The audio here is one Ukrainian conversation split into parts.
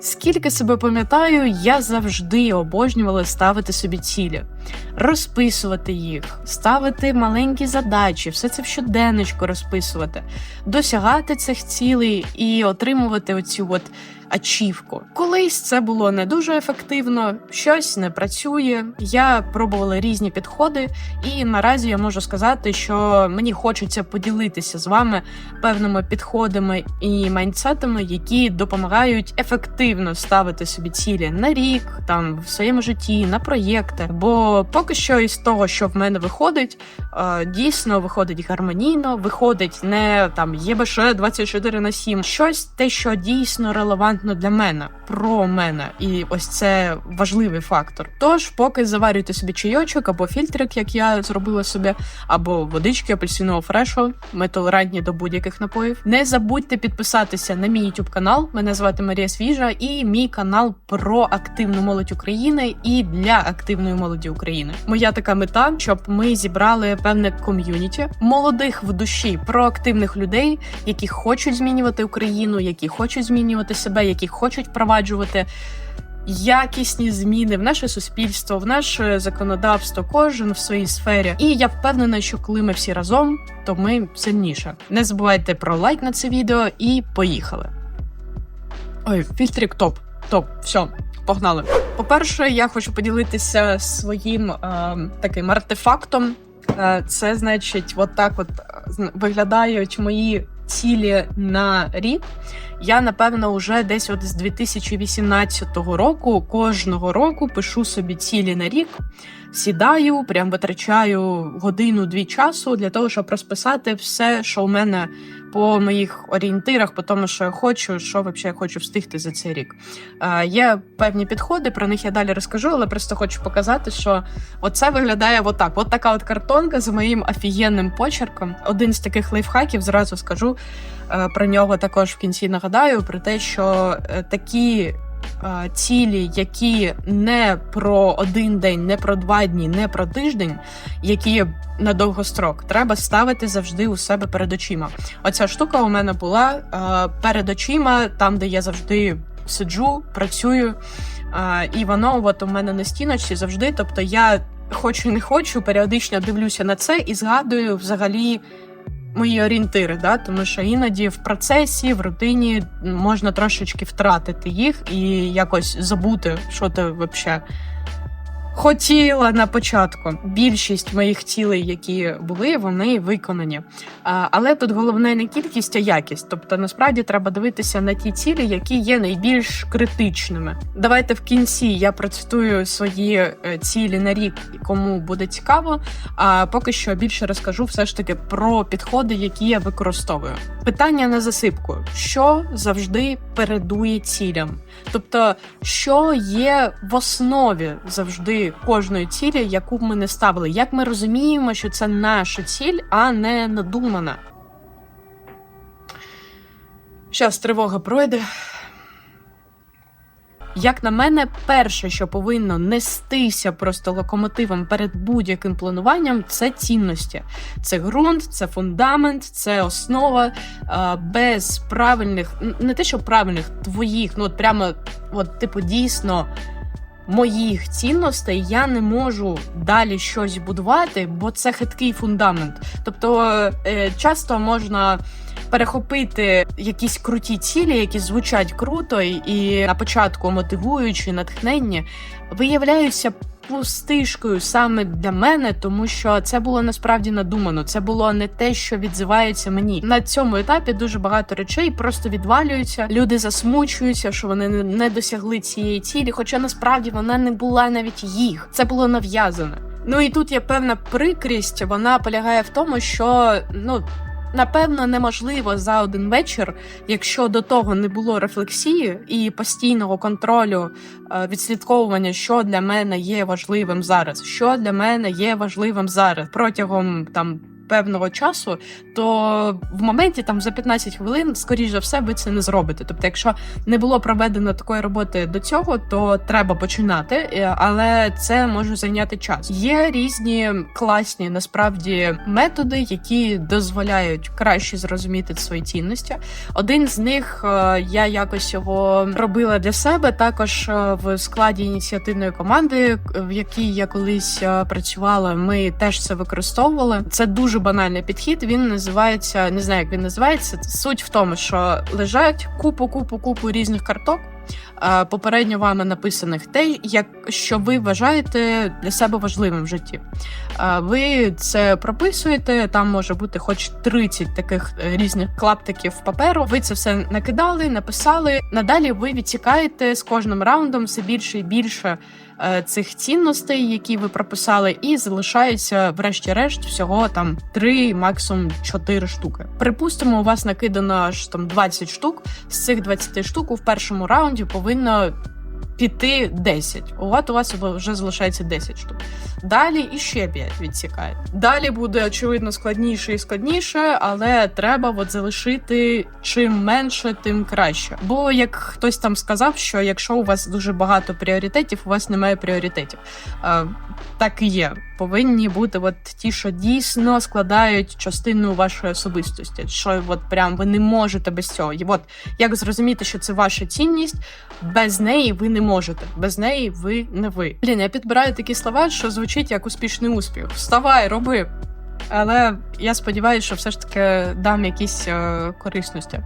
Скільки себе пам'ятаю, я завжди обожнювала ставити собі цілі, розписувати їх, ставити маленькі задачі, все це в щоденничку розписувати, досягати цих цілей і отримувати оцю от ачівку. Колись це було не дуже ефективно, щось не працює. Я пробувала різні підходи, і наразі я можу сказати, що мені хочеться поділитися з вами певними підходами і майндсетами, які допомагають ефективно ставити собі цілі на рік, там в своєму житті, на проєкти. Бо поки що із того, що в мене виходить, е, дійсно виходить гармонійно, виходить не там ЄБШ 24 на 7, щось те, що дійсно релевантно для мене, про мене, і ось це важливий фактор. Тож, поки заварюйте собі чайочок або фільтрик, як я зробила собі, або водички апельсинового фрешу, ми толерантні до будь-яких напоїв. Не забудьте підписатися на мій YouTube канал. Мене звати Марія Свіжа, і мій канал про активну молодь України і для активної молоді України. Моя така мета, щоб ми зібрали певне ком'юніті молодих в душі проактивних людей, які хочуть змінювати Україну, які хочуть змінювати себе, які хочуть впроваджувати. Якісні зміни в наше суспільство, в наше законодавство, кожен в своїй сфері. І я впевнена, що коли ми всі разом, то ми сильніше. Не забувайте про лайк на це відео і поїхали. Ой, фільтрик топ. Топ, все, погнали. По-перше, я хочу поділитися своїм е, таким артефактом. Е, це значить, от так от е, виглядають мої цілі на рік. Я напевно вже десь от з 2018 року кожного року пишу собі цілі на рік, сідаю, прям витрачаю годину-дві часу для того, щоб розписати все, що у мене по моїх орієнтирах, по тому, що я хочу, що взагалі я хочу встигти за цей рік. Е, Є певні підходи, про них я далі розкажу, але просто хочу показати, що оце виглядає отак. От така от картонка з моїм офігенним почерком. Один з таких лайфхаків, зразу скажу е, про нього також в кінці нагадаю, про те, що е, такі. Е, Цілі, які не про один день, не про два дні, не про тиждень, які на довгострок, треба ставити завжди у себе перед очима. Оця штука у мене була е, перед очима, там, де я завжди сиджу, працюю, е, і воно от у мене на стіночці завжди. Тобто я хочу не хочу, періодично дивлюся на це і згадую взагалі. Мої орієнтири, да, тому що іноді в процесі, в рутині можна трошечки втратити їх і якось забути, що ти взагалі хотіла на початку. Більшість моїх цілей, які були, вони виконані. Але тут головне не кількість, а якість. Тобто, насправді треба дивитися на ті цілі, які є найбільш критичними. Давайте в кінці я процитую свої е, цілі на рік, кому буде цікаво. А поки що більше розкажу все ж таки про підходи, які я використовую. Питання на засипку: що завжди передує цілям? Тобто, що є в основі завжди кожної цілі, яку б ми не ставили, як ми розуміємо, що це наша ціль, а не надумана. Щас тривога пройде. Як на мене, перше, що повинно нестися просто локомотивом перед будь-яким плануванням, це цінності. Це ґрунт, це фундамент, це основа без правильних, не те, що правильних, твоїх, ну от прямо, от, типу, дійсно. Моїх цінностей я не можу далі щось будувати, бо це хиткий фундамент. Тобто е, часто можна перехопити якісь круті цілі, які звучать круто, і- на початку мотивуючи, натхненні, виявляються пустишкою саме для мене, тому що це було насправді надумано. Це було не те, що відзивається мені. На цьому етапі дуже багато речей просто відвалюються. Люди засмучуються, що вони не- досягли цієї цілі, хоча насправді вона не була навіть їх. Це було нав'язане. Ну і тут є певна прикрість. Вона полягає в тому, що ну. Напевно, неможливо за один вечір, якщо до того не було рефлексії і постійного контролю е, відслідковування, що для мене є важливим зараз, що для мене є важливим зараз протягом там певного часу, то в моменті там за 15 хвилин, скоріш за все, ви це не зробите. Тобто, якщо не було проведено такої роботи до цього, то треба починати, е, але це може зайняти час. Є різні класні насправді методи, які дозволяють краще зрозуміти свої цінності. Один з них е, я якось його робила для себе, також е, в складі ініціативної команди, в якій я колись працювала. Ми теж це використовували. Це дуже банальний підхід. Він називається не знаю, як він називається. Суть в тому, що лежать купу, купу, купу різних карток. е, Попередньо вами написаних те, як що ви вважаєте для себе важливим в житті. Е, Ви це прописуєте. Там може бути хоч 30 таких е, різних клаптиків паперу. Ви це все накидали, написали. Надалі ви відсікаєте з кожним раундом все більше і більше цих цінностей, які ви прописали, і залишається, врешті-решт, всього там 3, максимум 4 штуки. Припустимо, у вас накидано аж там 20 штук. З цих 20 штук у першому раунді повинно піти 10. От у вас вже залишається 10 штук. Далі іще 5 відсікає. Далі буде очевидно складніше і складніше, але треба от залишити чим менше, тим краще. Бо як хтось там сказав, що якщо у вас дуже багато пріоритетів, у вас немає пріоритетів. Так і є. Повинні бути от ті, що дійсно складають частину вашої особистості. Що от прям ви не можете без цього. І от як зрозуміти, що це ваша цінність, без неї ви не можете. Без неї ви не ви. Блін, я підбираю такі слова, що звучить як успішний успіх. Вставай, роби. Але я сподіваюся, що все ж таки дам якісь е, корисності.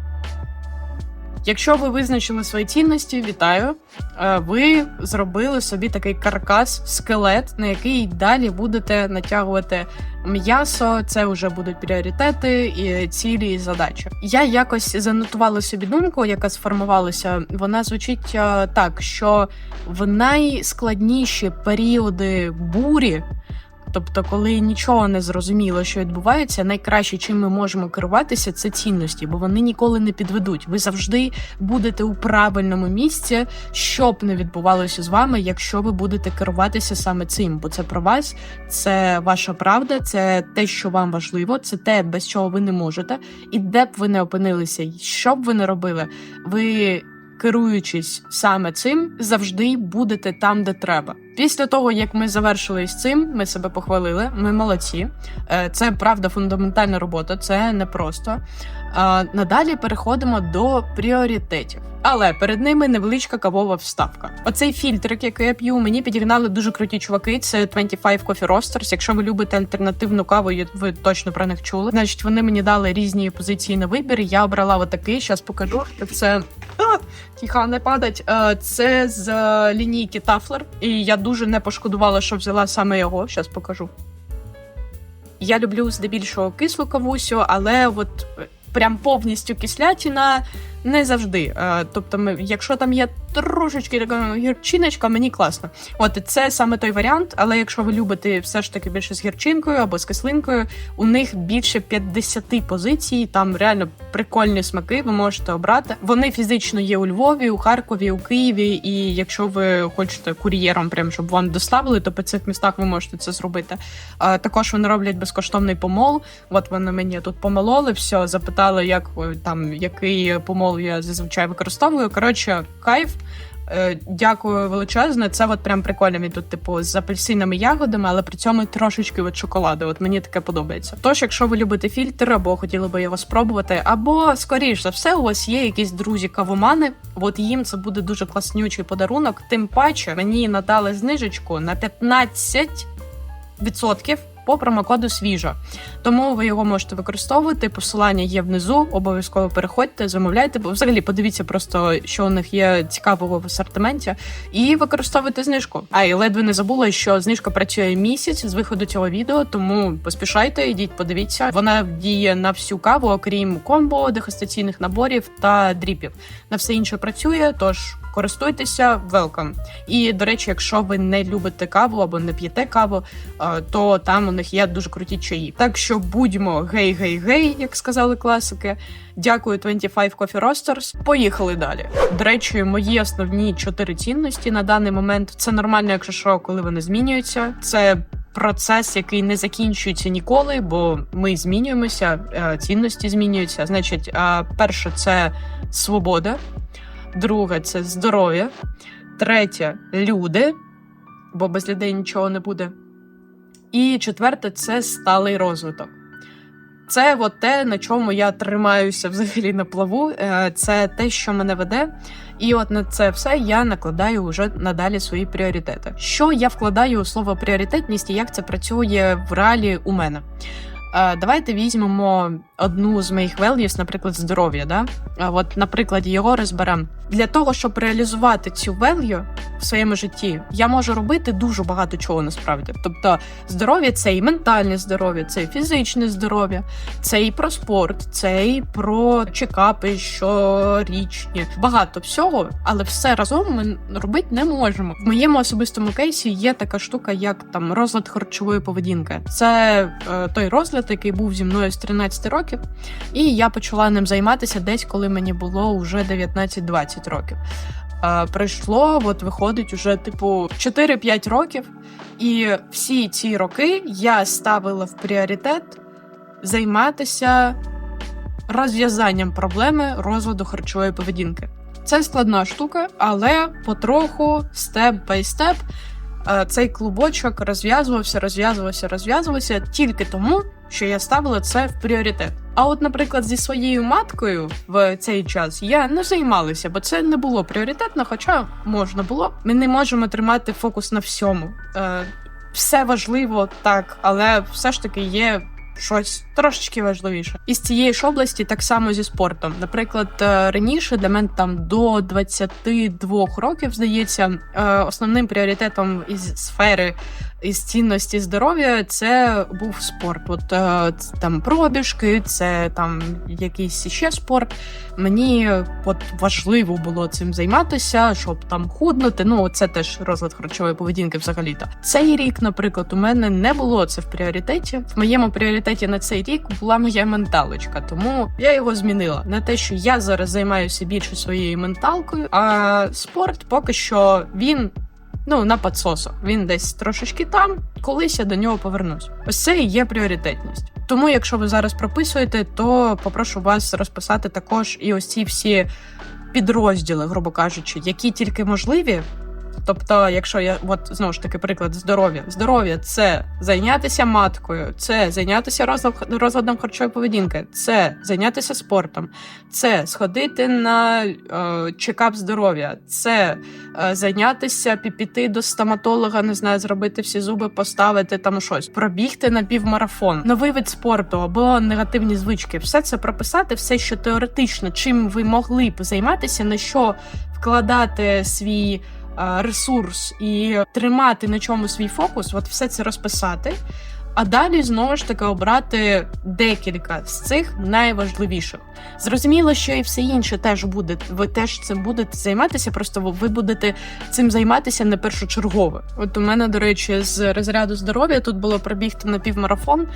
Якщо ви визначили свої цінності, вітаю. Е, Ви зробили собі такий каркас, скелет, на який далі будете натягувати м'ясо. Це вже будуть пріоритети, і цілі і задачі. Я якось занотувала собі думку, яка сформувалася. Вона звучить е, так, що в найскладніші періоди бурі. Тобто, коли нічого не зрозуміло, що відбувається, найкраще, чим ми можемо керуватися, це цінності, бо вони ніколи не підведуть. Ви завжди будете у правильному місці, що б не відбувалося з вами, якщо ви будете керуватися саме цим, бо це про вас, це ваша правда, це те, що вам важливо, це те, без чого ви не можете, і де б ви не опинилися, що б ви не робили, ви. Керуючись саме цим, завжди будете там, де треба. Після того, як ми завершили з цим, ми себе похвалили. Ми молодці. Е, Це правда фундаментальна робота, це не просто. Надалі переходимо до пріоритетів. Але перед ними невеличка кавова вставка. Оцей фільтрик, який я п'ю, мені підігнали дуже круті чуваки. Це 25 Coffee Roasters. Якщо ви любите альтернативну каву, ви точно про них чули. Значить, вони мені дали різні позиції на вибір. Я обрала отакий. Зараз покажу. Це тіха не падать. Е, Це з е, лінійки Тафлер. І я дуже не пошкодувала, що взяла саме його. Зараз покажу. Я люблю здебільшого кислу кавусю, але от е, прям повністю кислятіна не завжди. Е, Тобто, якщо там є трошечки така гірчиночка, мені класно. От це саме той варіант. Але якщо ви любите все ж таки більше з гірчинкою або з кислинкою, у них більше 50 позицій. Там реально прикольні смаки. Ви можете обрати. Вони фізично є у Львові, у Харкові, у Києві. І якщо ви хочете кур'єром, прям щоб вам доставили, то по цих містах ви можете це зробити. Е, Також вони роблять безкоштовний помол. От вони мені тут помололи, все запитали, як там який помол я зазвичай використовую. Коротше, кайф. Е, Дякую величезне. Це от прям прикольно. Він тут, типу, з апельсинами ягодами, але при цьому трошечки від шоколаду. От мені таке подобається. Тож, якщо ви любите фільтр, або хотіли би його спробувати, або скоріш за все, у вас є якісь друзі кавомани. От їм це буде дуже класнючий подарунок. Тим паче мені надали знижечку на 15% по промокоду свіжа. Тому ви його можете використовувати. Посилання є внизу. Обов'язково переходьте, замовляйте, бо взагалі подивіться просто, що у них є цікавого в асортименті, і використовуйте знижку. А і ледве не забула, що знижка працює місяць з виходу цього відео, тому поспішайте, йдіть, подивіться. Вона діє на всю каву, окрім комбо, дегустаційних наборів та дріпів. На все інше працює, тож. Користуйтеся, велкам. І до речі, якщо ви не любите каву або не п'єте каву, е, то там у них є дуже круті чаї. Так що будьмо гей-гей-гей, як сказали класики. Дякую 25 Coffee Roasters. Поїхали далі. До речі, мої основні чотири цінності на даний момент це нормально, якщо що, коли вони змінюються. Це процес, який не закінчується ніколи, бо ми змінюємося, е, цінності змінюються. Значить, е, перше це свобода, друге це здоров'я, третє люди, бо без людей нічого не буде. І четверте це сталий розвиток. Це от те, на чому я тримаюся взагалі на плаву. Е, Це те, що мене веде. І от на це все я накладаю вже надалі свої пріоритети. Що я вкладаю у слово пріоритетність і як це працює в реалі у мене? Е, Давайте візьмемо одну з моїх values, наприклад, здоров'я. Да? От, на прикладі його розберемо. Для того, щоб реалізувати цю value в своєму житті, я можу робити дуже багато чого насправді. Тобто, здоров'я це і ментальне здоров'я, це і фізичне здоров'я, це і про спорт, це і про чекапи щорічні. Багато всього, але все разом ми робити не можемо. В моєму особистому кейсі є така штука, як там розлад харчової поведінки. Це е, той розлад, який був зі мною з 13 років, і я почала ним займатися десь, коли мені було вже 19-20 років. Е, пройшло, от виходить, уже типу 4-5 років, і всі ці роки я ставила в пріоритет займатися розв'язанням проблеми розладу харчової поведінки. Це складна штука, але потроху, степ бай степ, е, цей клубочок розв'язувався, розв'язувався, розв'язувався тільки тому, що я ставила це в пріоритет. А от, наприклад, зі своєю маткою в цей час я не займалася, бо це не було пріоритетно, хоча можна було. Ми не можемо тримати фокус на всьому. Е, все важливо так, але все ж таки є щось трошечки важливіше. Із цієї ж області так само зі спортом. Наприклад, е, раніше для мене там до 22 років здається, е, основним пріоритетом із сфери із цінності здоров'я це був спорт. От е, там пробіжки, це там якийсь ще спорт. Мені от важливо було цим займатися, щоб там худнути. Ну це теж розлад харчової поведінки взагалі-то. Цей рік, наприклад, у мене не було це в пріоритеті. В моєму пріоритеті на цей рік була моя менталочка, тому я його змінила на те, що я зараз займаюся більше своєю менталкою, а спорт поки що він. Ну, на підсосах. Він десь трошечки там, колись я до нього повернусь. Ось це і є пріоритетність. Тому, якщо ви зараз прописуєте, то попрошу вас розписати також і ось ці всі підрозділи, грубо кажучи, які тільки можливі. Тобто, якщо я от знову ж таки приклад здоров'я, здоров'я це зайнятися маткою, це зайнятися розлад- розладом харчової поведінки, це зайнятися спортом, це сходити на е, чекап здоров'я, це е, зайнятися, піти до стоматолога, не знаю, зробити всі зуби, поставити там щось, пробігти на півмарафон, новий вид спорту або негативні звички. Все це прописати, все, що теоретично, чим ви могли б займатися, на що вкладати свій. Е, Ресурс і тримати на чому свій фокус, от все це розписати, а далі знову ж таки обрати декілька з цих найважливіших. Зрозуміло, що і все інше теж буде. Ви теж цим будете займатися, просто ви будете цим займатися не першочергово. От у мене, до речі, з розряду здоров'я тут було пробігти на півмарафон, е,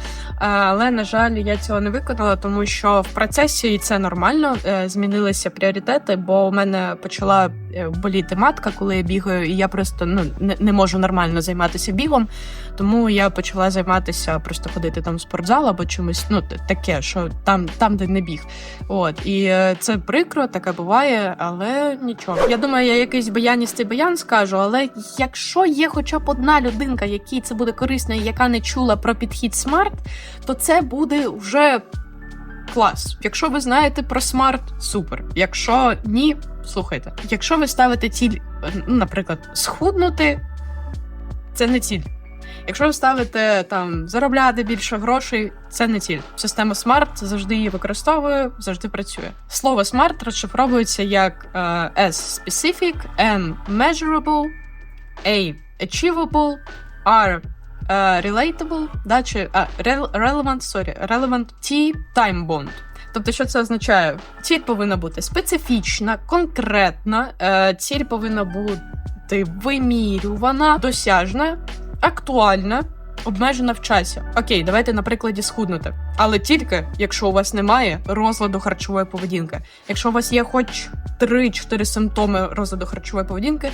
але на жаль, я цього не виконала, тому що в процесі і це нормально. е, Змінилися пріоритети, бо у мене почала е, боліти матка, коли я бігаю, і я просто ну не, можу нормально займатися бігом. Тому я почала займатися просто ходити там в спортзал або чимось, ну таке, що там, там де не біг. От і е, це прикро, таке буває, але нічого. Я думаю, я якийсь баяністий баян скажу, але якщо є хоча б одна людинка, якій це буде корисно, і яка не чула про підхід смарт, то це буде вже клас. Якщо ви знаєте про смарт, супер. Якщо ні, слухайте. Якщо ви ставите ціль, е, ну, наприклад, схуднути, це не ціль. Якщо ви ставите там заробляти більше грошей, це не ціль. Система SMART завжди її використовує, завжди працює. Слово SMART розшифровується як е, S specific, M measurable, A achievable, R е, relatable, да, чи а, rel- relevant, sorry, relevant, T time bond. Тобто, що це означає? Ціль повинна бути специфічна, конкретна, е, ціль повинна бути вимірювана, досяжна, актуальна, обмежена в часі. Окей, давайте на прикладі схуднути. Але тільки якщо у вас немає розладу харчової поведінки. Якщо у вас є хоч 3-4 симптоми розладу харчової поведінки,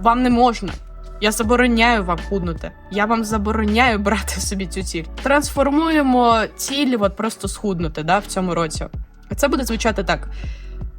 вам не можна Я забороняю вам худнути. Я вам забороняю брати собі цю ціль. Трансформуємо ціль, от просто схуднути да, в цьому році. Це буде звучати так: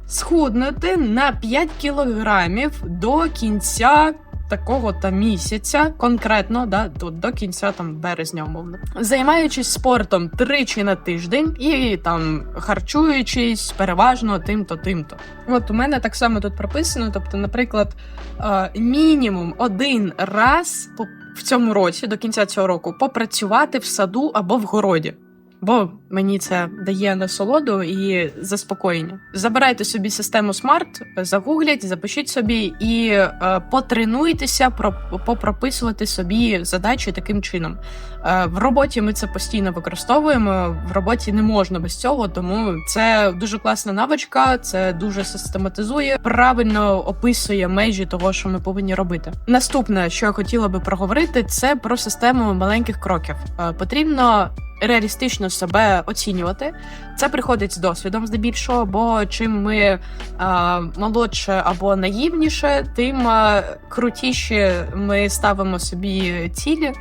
схуднути на 5 кілограмів до кінця такого та місяця, конкретно, да, до, до кінця там березня, умовно. Займаючись спортом тричі на тиждень і там харчуючись переважно тим-то, тим-то. От у мене так само тут прописано. Тобто, наприклад, е, мінімум один раз в цьому році, до кінця цього року, попрацювати в саду або в городі. Бо мені це дає насолоду і заспокоєння. Забирайте собі систему смарт, загугліть, запишіть собі і е, потренуйтеся про попрописувати собі задачі таким чином. Е, в роботі ми це постійно використовуємо. В роботі не можна без цього, тому це дуже класна навичка. Це дуже систематизує, правильно описує межі того, що ми повинні робити. Наступне, що я хотіла би проговорити, це про систему маленьких кроків. Е, потрібно реалістично себе оцінювати. Це приходить з досвідом, здебільшого, бо чим ми а, молодше або наївніше, тим а, крутіше ми ставимо собі цілі.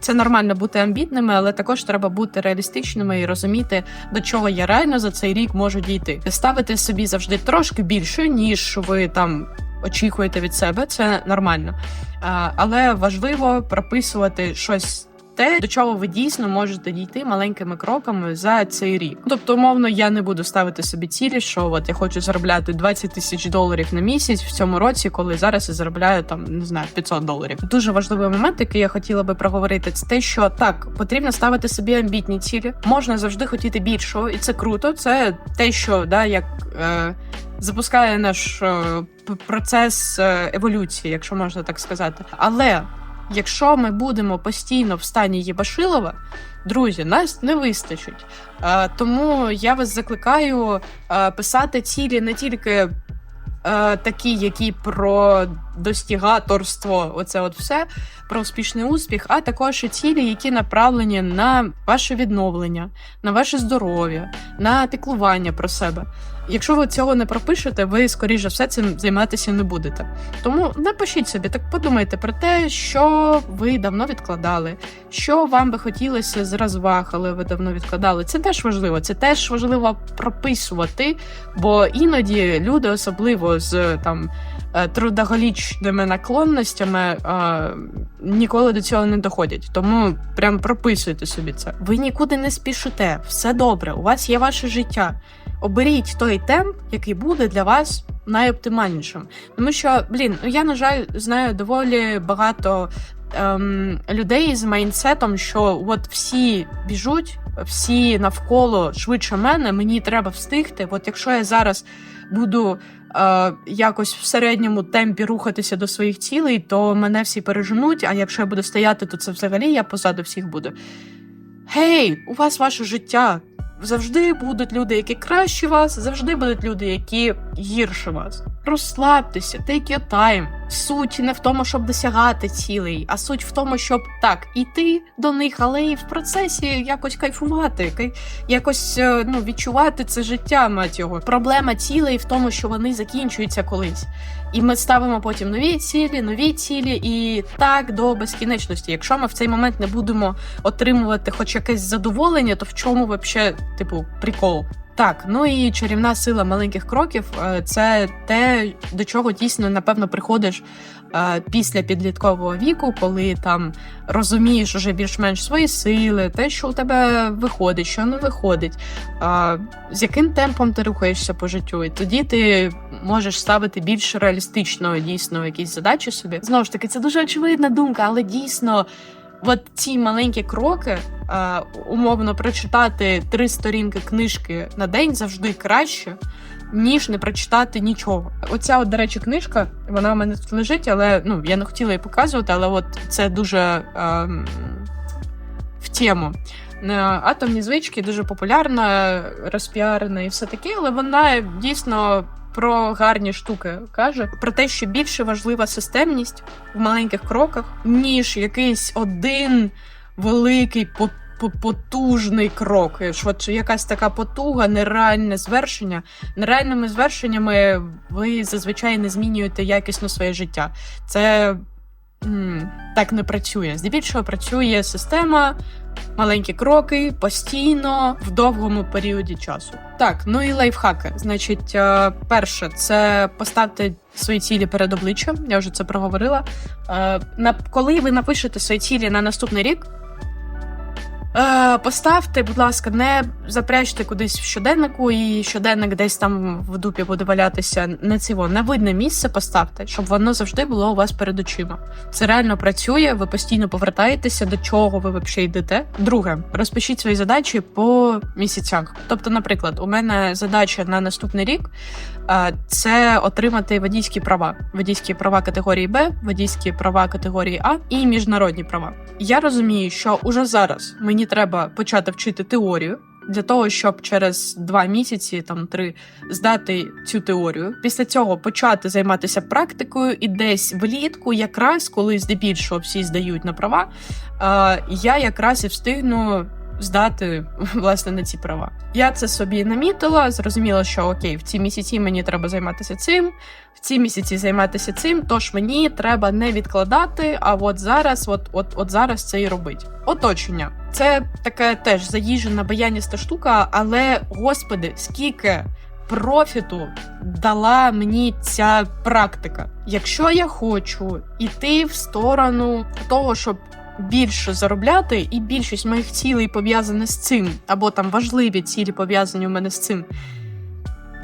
Це нормально бути амбітними, але також треба бути реалістичними і розуміти, до чого я реально за цей рік можу дійти. Ставити собі завжди трошки більше, ніж ви там. Очікуєте від себе, це нормально. А, але важливо прописувати щось те, до чого ви дійсно можете дійти маленькими кроками за цей рік. Тобто, умовно, я не буду ставити собі цілі, що от я хочу заробляти 20 тисяч доларів на місяць в цьому році, коли зараз я заробляю там не знаю 500 доларів. Дуже важливий момент, який я хотіла би проговорити, це те, що так потрібно ставити собі амбітні цілі. Можна завжди хотіти більшого, і це круто. Це те, що да, як. Е, Запускає наш е, процес е, еволюції, якщо можна так сказати. Але якщо ми будемо постійно в стані Єбашилова, друзі, нас не вистачить. Е, тому я вас закликаю е, писати цілі не тільки е, такі, які про достігаторство, оце от все, про успішний успіх, а також і цілі, які направлені на ваше відновлення, на ваше здоров'я, на піклування про себе. Якщо ви цього не пропишете, ви скоріш за все цим займатися не будете. Тому напишіть собі, так подумайте про те, що ви давно відкладали, що вам би хотілося з розваг, але ви давно відкладали. Це теж важливо. Це теж важливо прописувати, бо іноді люди, особливо з там трудоголічними наклонностями, е, ніколи до цього не доходять. Тому прям прописуйте собі це. Ви нікуди не спішите, все добре. У вас є ваше життя. Оберіть той темп, який буде для вас найоптимальнішим. Тому що, блін, ну я на жаль знаю доволі багато ем, людей з майнсетом, що от всі біжуть, всі навколо швидше мене, мені треба встигти. От якщо я зараз буду е, якось в середньому темпі рухатися до своїх цілей, то мене всі переженуть. А якщо я буду стояти, то це взагалі я позаду всіх буду. Гей, у вас ваше життя. Завжди будуть люди, які краще вас, завжди будуть люди, які гірше вас. Розслабтеся, take your time. Суть не в тому, щоб досягати цілей, а суть в тому, щоб так іти до них, але і в процесі якось кайфувати, кай- якось е, ну, відчувати це життя, мать його. Проблема цілей в тому, що вони закінчуються колись. І ми ставимо потім нові цілі, нові цілі, і так до безкінечності. Якщо ми в цей момент не будемо отримувати хоч якесь задоволення, то в чому вообще, типу, прикол? Так, ну і чарівна сила маленьких кроків е, це те, до чого дійсно напевно приходиш е, після підліткового віку, коли там розумієш уже більш-менш свої сили, те, що у тебе виходить, що не виходить, е, з яким темпом ти рухаєшся по життю, і тоді ти можеш ставити більш реалістично дійсно якісь задачі собі. Знову ж таки, це дуже очевидна думка, але дійсно. От ці маленькі кроки, умовно прочитати три сторінки книжки на день завжди краще, ніж не прочитати нічого. Оця, от, до речі, книжка, вона в мене тут лежить, але ну я не хотіла її показувати, але от це дуже е, в тему. Е, Атомні звички дуже популярна, розпіарена і все таке, але вона дійсно про гарні штуки каже про те, що більше важлива системність в маленьких кроках, ніж якийсь один великий по- по- потужний крок. Що от якась така потуга, нереальне звершення. Нереальними звершеннями ви зазвичай не змінюєте якісно своє життя. Це так не працює. Здебільшого працює система, маленькі кроки, постійно, в довгому періоді часу. Так, ну і лайфхаки. Значить, е, перше, це поставте свої цілі перед обличчям. Я вже це проговорила. Е, коли ви напишете свої цілі на наступний рік. Е, Поставте, будь ласка, не запрячте кудись в щоденнику, і щоденник десь там в дупі буде валятися. Не цього, на видне місце поставте, щоб воно завжди було у вас перед очима. Це реально працює, ви постійно повертаєтеся, до чого ви взагалі йдете. Друге, розпишіть свої задачі по місяцях. Тобто, наприклад, у мене задача на наступний рік це отримати водійські права, водійські права категорії Б, водійські права категорії А і міжнародні права. Я розумію, що уже зараз мені треба почати вчити теорію. Для того щоб через два місяці, там три, здати цю теорію, після цього почати займатися практикою, і десь влітку, якраз коли здебільшого всі здають на права, я якраз і встигну здати власне на ці права. Я це собі намітила, зрозуміла, що окей, в ці місяці мені треба займатися цим, в ці місяці займатися цим. Тож мені треба не відкладати. А от зараз, от, от, от зараз це і робить. Оточення. Це таке теж заїжджена баяніста штука, але господи, скільки профіту дала мені ця практика. Якщо я хочу йти в сторону того, щоб більше заробляти, і більшість моїх цілей пов'язані з цим, або там важливі цілі пов'язані у мене з цим,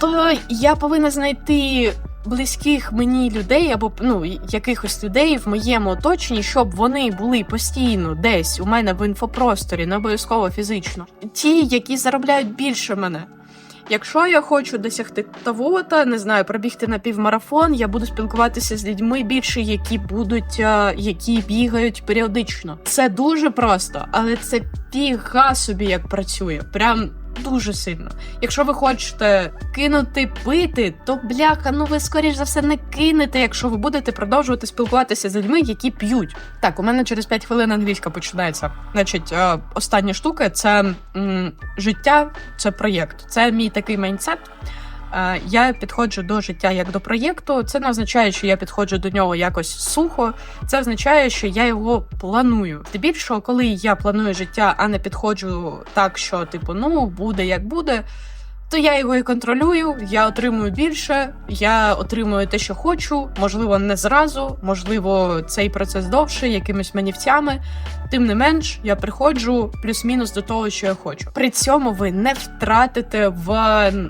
то я повинна знайти близьких мені людей, або ну якихось людей в моєму оточенні, щоб вони були постійно десь у мене в інфопросторі, не обов'язково фізично. Ті, які заробляють більше мене. Якщо я хочу досягти того-то, не знаю, пробігти на півмарафон, я буду спілкуватися з людьми більше, які будуть, е, які бігають періодично. Це дуже просто, але це фіга собі як працює. Прям дуже сильно. Якщо ви хочете кинути пити, то бляха, ну ви скоріш за все не кинете, якщо ви будете продовжувати спілкуватися з людьми, які п'ють. Так, у мене через 5 хвилин англійська починається. Значить, е, остання штука це м, життя, це проєкт. Це мій такий майндсет. Е, Я підходжу до життя як до проєкту. Це не означає, що я підходжу до нього якось сухо. Це означає, що я його планую. Здебільшого, коли я планую життя, а не підходжу так, що типу, ну буде як буде. То я його і контролюю, я отримую більше, я отримую те, що хочу. Можливо, не зразу, можливо, цей процес довше, якимись манівцями. Тим не менш, я приходжу плюс-мінус до того, що я хочу. При цьому ви не втратите в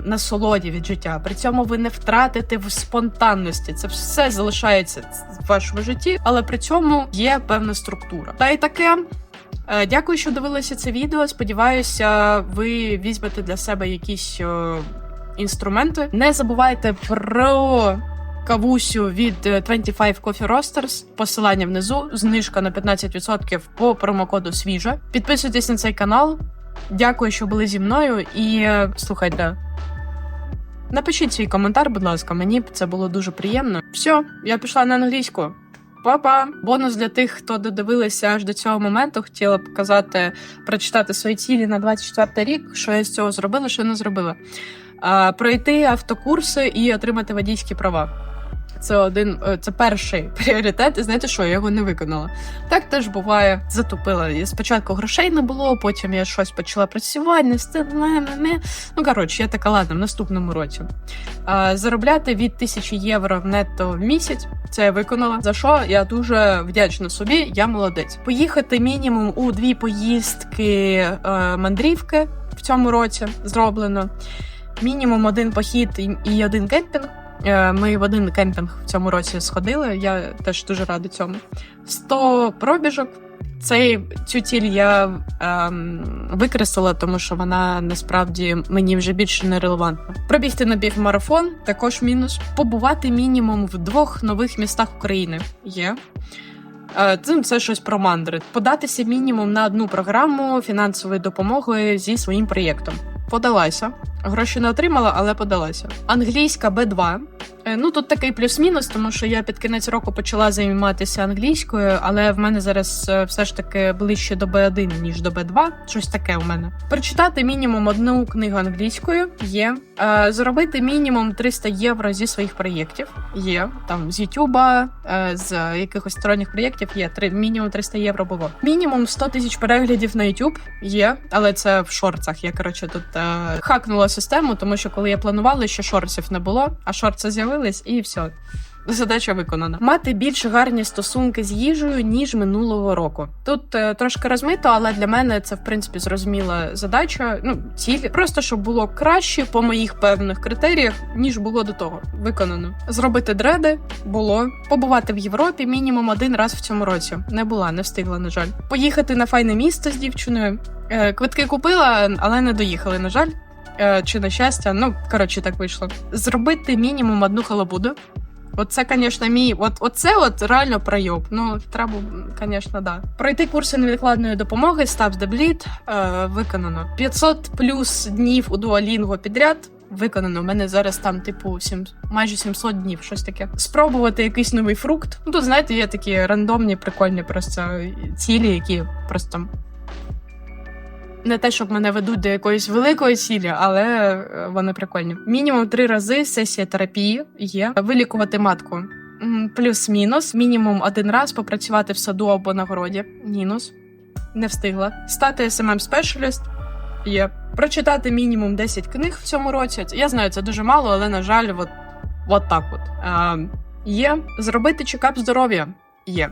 насолоді від життя. При цьому ви не втратите в спонтанності. Це все залишається в вашому житті, але при цьому є певна структура. Та й таке. Е, Дякую, що дивилися це відео. Сподіваюся, ви візьмете для себе якісь е, інструменти. Не забувайте про кавусю від е, 25 Coffee Roasters. Посилання внизу. Знижка на 15% по промокоду свіжа. Підписуйтесь на цей канал. Дякую, що були зі мною. І е, слухайте. Напишіть свій коментар, будь ласка, мені б це було дуже приємно. Все, я пішла на англійську. Па-па! Бонус для тих, хто додивилися аж до цього моменту. Хотіла показати, прочитати свої цілі на 24 рік, що я з цього зробила, що не зробила. Пройти автокурси і отримати водійські права. Це один, е, це перший пріоритет. І знаєте що, я його не виконала. Так теж буває, затупила. І спочатку грошей не було, потім я щось почала працювати, не встигла, не, не. Ну коротше, я така ладно, в наступному році. А, заробляти від 1000 євро нетто в місяць. Це я виконала. За що я дуже вдячна собі. Я молодець. Поїхати мінімум у дві поїздки е, мандрівки в цьому році зроблено. Мінімум один похід і один кемпінг. Е, Ми в один кемпінг в цьому році сходили. Я теж дуже рада цьому. 100 пробіжок. Цей цю ціль я ем, викреслила, тому що вона насправді мені вже більше не релевантна. Пробігти на півмарафон також мінус. Побувати мінімум в двох нових містах України є. Е, Це, це щось про мандри. Податися мінімум на одну програму фінансової допомоги зі своїм проєктом. Подалася. Гроші не отримала, але подалася. Англійська Б2. Е, Ну тут такий плюс-мінус, тому що я під кінець року почала займатися англійською, але в мене зараз е, все ж таки ближче до Б1, ніж до Б2. Щось таке у мене. Прочитати мінімум одну книгу англійською є. Е, Заробити мінімум 300 євро зі своїх проєктів є. Там з Ютуба, з якихось сторонніх проєктів є. Мінімум 300 євро було. Мінімум 100 тисяч переглядів на YouTube є, але це в шорцах. Я коротше тут хакнула систему, тому що коли я планувала, ще шорців не було, а шорти з'явились, і все. Задача виконана. Мати більш гарні стосунки з їжею ніж минулого року. Тут е, трошки розмито, але для мене це в принципі зрозуміла задача. Ну ціль просто щоб було краще по моїх певних критеріях, ніж було до того. Виконано. Зробити дреди було побувати в Європі мінімум один раз в цьому році. Не була, не встигла, на жаль. Поїхати на файне місто з дівчиною. Е, квитки купила, але не доїхали. На жаль. Е, Чи на щастя, ну коротше, так вийшло. Зробити мінімум одну халабуду. Оце, звісно, мій. От оце от реально пройоб. Ну, треба, звісно, да. Пройти курси невідкладної допомоги, the Bleed, е, виконано. 500 плюс днів у Duolingo підряд. Виконано. У мене зараз там, типу, сім, майже 700 днів, щось таке. Спробувати якийсь новий фрукт. Ну, тут, знаєте, є такі рандомні, прикольні просто цілі, які просто. Не те, щоб мене ведуть до якоїсь великої цілі, але е, вони прикольні. Мінімум три рази сесія терапії є. Вилікувати матку. Плюс-мінус. Мінімум один раз попрацювати в саду або на городі. Мінус. Не встигла. Стати smm спешаліст є. Прочитати мінімум 10 книг в цьому році. Я знаю, це дуже мало, але на жаль, от, от так от. Е, є. Зробити чекап здоров'я. Є.